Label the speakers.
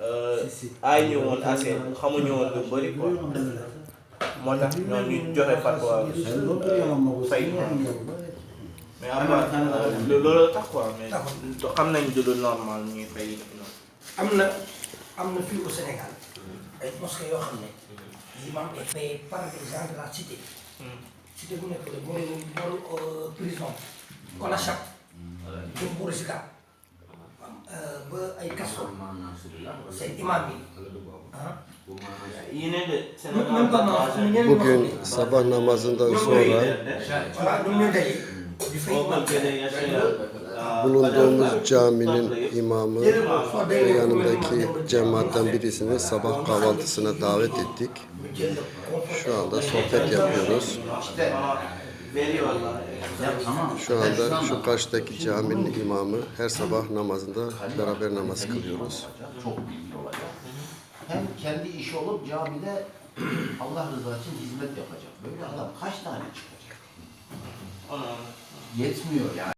Speaker 1: euh, ay ñu woon assez xamuñu woon lu bëri quoi. Moo tax ñoom ñu joxe fatwa fay. Mais après euh, loolu tax quoi mais xam nañ du lu normal ñuy fay. Noonu.
Speaker 2: am na am na fii au Sénégal ay mosquées yoo xam ne l'imam est payé par les gens de la cité. Cité bu nekk la boolu boolu prison
Speaker 3: Bugün
Speaker 2: ne
Speaker 3: sabah namazından sonra bulunduğumuz caminin imamı ve yanındaki cemaatten birisini sabah kahvaltısına davet ettik. Şu anda sohbet yapıyoruz.
Speaker 1: veriyorlar.
Speaker 3: Şu anda şu karşıdaki caminin imamı her sabah namazında beraber namaz kılıyoruz.
Speaker 4: Çok bilgi olacak. Hem kendi işi olup camide Allah rızası için hizmet yapacak. Böyle adam kaç tane çıkacak? Yetmiyor yani.